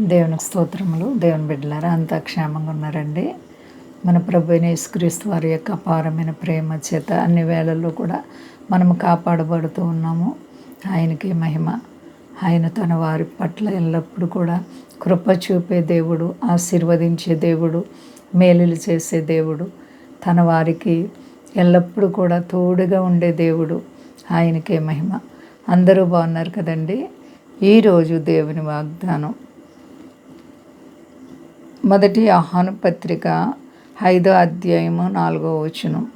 దేవునికి స్తోత్రములు. దేవుని బిడ్డలారా అంతా క్షేమంగా ఉన్నారండి. మన ప్రభు యేసుక్రీస్తు వారి యొక్క అపారమైన ప్రేమ చేత అన్ని వేళల్లో కూడా మనము కాపాడబడుతూ ఉన్నాము. ఆయనకి మహిమ. ఆయన తన వారి పట్ల ఎల్లప్పుడూ కూడా కృప చూపే దేవుడు ఆశీర్వదించే దేవుడు మేలులు చేసే దేవుడు తన వారికి ఎల్లప్పుడూ కూడా తోడుగా ఉండే దేవుడు ఆయనకే మహిమ. అందరూ బాగున్నారు కదండి? ఈరోజు దేవుని వాగ్దానం. మొదటి ఆహ్వాన పత్రిక ఐదో అధ్యాయము నాలుగో వచనం.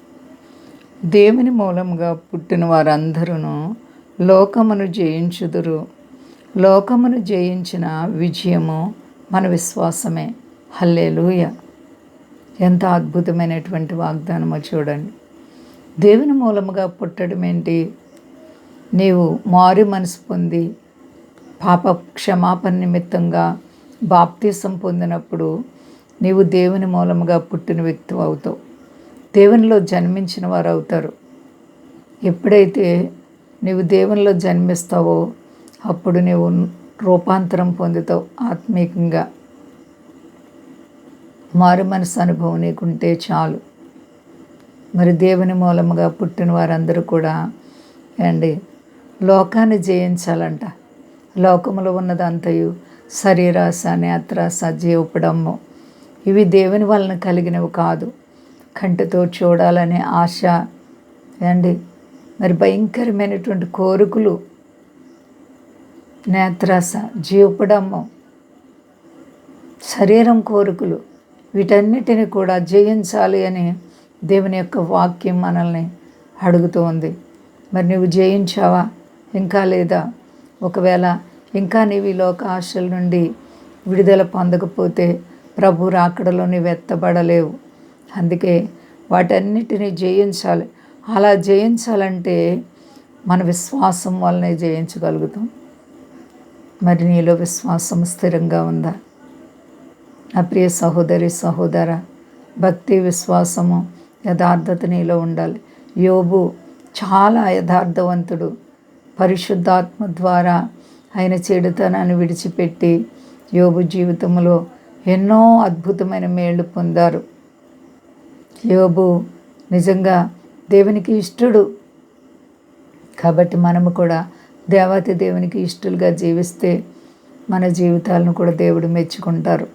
దేవుని మూలముగా పుట్టిన వారందరూ లోకమును జయించుదురు. లోకమును జయించిన విజయము మన విశ్వాసమే. హల్లేలూయ. ఎంత అద్భుతమైనటువంటి వాగ్దానమో చూడండి. దేవుని మూలముగా పుట్టడం ఏంటి? నీవు మారు మనసు పొంది పాప క్షమాపణ నిమిత్తంగా బాప్తీసం పొందినప్పుడు నీవు దేవుని మూలముగా పుట్టిన వ్యక్తి అవుతావు. దేవునిలో జన్మించిన వారు అవుతారు. ఎప్పుడైతే నీవు దేవునిలో జన్మిస్తావో అప్పుడు నీవు రూపాంతరం పొందుతావు ఆత్మీయంగా మారు మనసు అనుభవం నీకుంటే చాలు. మరి దేవుని మూలముగా పుట్టిన వారందరూ కూడా అండి లోకాన్ని జయించాలంట. లోకములో ఉన్నదంతయు శరీరాశ నేత్రాస జీవపడము ఇవి దేవుని వలన కలిగినవి కాదు. కంటితో చూడాలనే ఆశ అండి. మరి భయంకరమైనటువంటి కోరికలు నేత్రాస జీవపడము శరీరం కోరికలు వీటన్నిటిని కూడా జయించాలి అని దేవుని యొక్క వాక్యం మనల్ని అడుగుతూ ఉంది మరి నువ్వు జయించావా? ఇంకా లేదా? ఒకవేళ ఇంకా నీవు ఈ లోక ఆశల నుండి విడుదల పొందకపోతే ప్రభు రాకడలో నీవు ఎత్తబడలేవు. అందుకే వాటన్నిటిని జయించాలి. అలా జయించాలంటే మన విశ్వాసం వల్లనే జయించగలుగుతాం. మరి నీలో విశ్వాసం స్థిరంగా ఉందా? నా ప్రియ సహోదరి సహోదర భక్తి విశ్వాసము యథార్థత నీలో ఉండాలి. యోబు చాలా యథార్థవంతుడు. పరిశుద్ధాత్మ ద్వారా ఆయన చెడుతనాన్ని విడిచిపెట్టి యోబు జీవితంలో ఎన్నో అద్భుతమైన మేళ్ళు పొందారు. యోబు నిజంగా దేవునికి ఇష్టడు. కాబట్టి మనము కూడా దేవతి దేవునికి ఇష్టలుగా జీవిస్తే మన జీవితాలను కూడా దేవుడు మెచ్చుకుంటారు.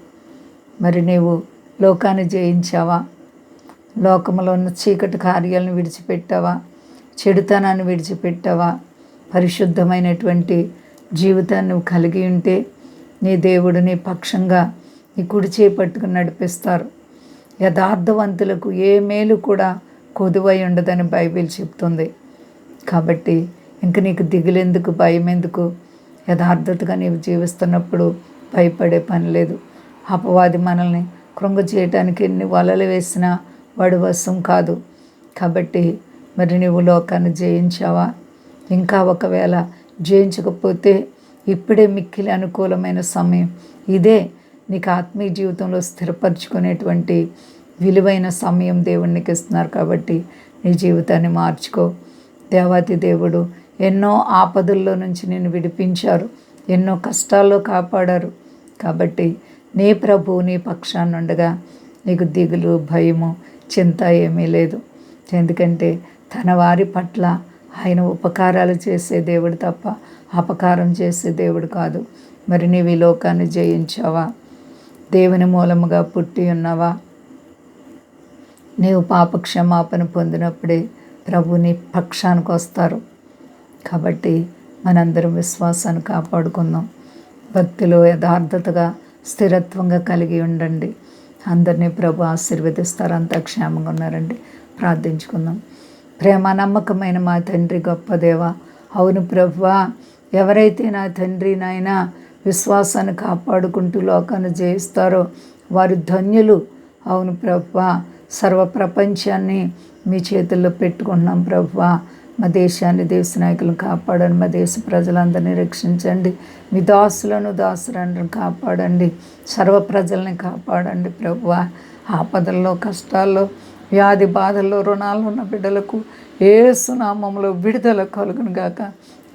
మరి నీవు లోకాన్ని జయించావా? లోకంలో ఉన్న చీకటి కార్యాలను విడిచిపెట్టావా? చెడుతనాన్ని విడిచిపెట్టావా? పరిశుద్ధమైనటువంటి జీవితాన్ని నువ్వు కలిగి ఉంటే నీ దేవుడు నీ పక్షంగా నీ కుడి చేపట్టుకుని నడిపిస్తారు. యథార్థవంతులకు ఏ మేలు కూడా కొదువై ఉండదని బైబిల్ చెప్తుంది. కాబట్టి ఇంక నీకు దిగులెందుకు భయం ఎందుకు యథార్థతగా నీవు జీవిస్తున్నప్పుడు భయపడే పని లేదు. అపవాది మనల్ని కృంగ చేయటానికి ఎన్ని వలలు వేసినా వాడు వశం కాదు. కాబట్టి మరి నువ్వు లోకాన్ని జయించావా? ఇంకా ఒకవేళ జయించకపోతే ఇప్పుడే మిక్కిలి అనుకూలమైన సమయం. ఇదే నీకు ఆత్మీయ జీవితంలో స్థిరపరచుకునేటువంటి విలువైన సమయం దేవునికి ఇస్తున్నారు కాబట్టి నీ జీవితాన్ని మార్చుకో. దేవాతి దేవుడు ఎన్నో ఆపదల్లో నుంచి నేను విడిపించారు ఎన్నో కష్టాల్లో కాపాడారు కాబట్టి నీ ప్రభు నీ పక్షాన్నుండగా నీకు దిగులు భయము చింత ఏమీ లేదు. ఎందుకంటే తన వారి పట్ల ఆయన ఉపకారాలు చేసే దేవుడు తప్ప అపకారం చేసే దేవుడు కాదు. మరి నీవు ఈ లోకాన్ని జయించావా? దేవుని మూలముగా పుట్టి ఉన్నావా? నీవు పాప క్షమాపణ పొందినప్పుడే ప్రభు నీ పక్షానికి వస్తారు. కాబట్టి మనందరం విశ్వాసాన్ని కాపాడుకుందాం. భక్తిలో యథార్థతగా స్థిరత్వంగా కలిగి ఉండండి. అందరినీ ప్రభు ఆశీర్వదిస్తారు. అంతా క్షేమంగా ఉన్నారండి. ప్రార్థించుకుందాం. ప్రేమ నమ్మకమైన మా తండ్రి గొప్ప దేవ. అవును ప్రభువా ఎవరైతే నా తండ్రి నాయన విశ్వాసాన్ని కాపాడుకుంటూ లోకాన్ని జయిస్తారో వారు ధన్యులు. అవును ప్రభువా సర్వ ప్రపంచాన్ని మీ చేతుల్లో పెట్టుకుంటున్నాం ప్రభువా మా దేశాన్ని దేశ నాయకులను కాపాడండి. మా దేశ ప్రజలందరినీ రక్షించండి. మీ దాసులను దాసులను కాపాడండి. సర్వ ప్రజల్ని కాపాడండి ప్రభువా ఆపదల్లో కష్టాల్లో వ్యాధి బాధల్లో రుణాలు ఉన్న బిడ్డలకు ఏసునామంలో విడుదల కలుగును గాక.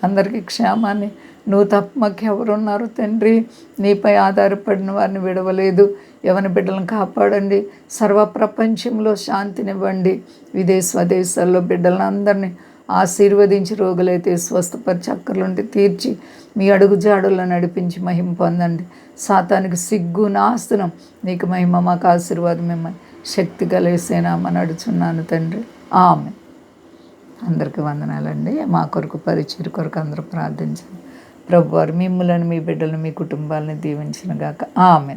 అందరికీ క్షేమాన్ని. నువ్వు తప్ప మాకు ఎవరున్నారు తండ్రి. నీపై ఆధారపడిన వారిని విడవలేదు. ఎవరి బిడ్డలను కాపాడండి. సర్వ ప్రపంచంలో శాంతినివ్వండి. విదేశ స్వదేశాల్లో బిడ్డలను అందరినీ ఆశీర్వదించి రోగులైతే స్వస్థపరిచి అక్కర్లుండి తీర్చి మీ అడుగు జాడుల్లో నడిపించి మహిమ పొందండి. సాతానికి సిగ్గు నాస్తునం నీకు మహిమ మాకు ఆశీర్వాదం మిమ్మల్ని శక్తి కలిసేనామని అడుచున్నాను తండ్రి. ఆమె అందరికీ వందనాలండి. మా కొరకు పరిచయం కొరకు అందరూ ప్రార్థించండి. ప్రభువారు మిమ్మలను మిమ్మల్ని మీ బిడ్డలను మీ కుటుంబాలను దీవించిన గాక. ఆమె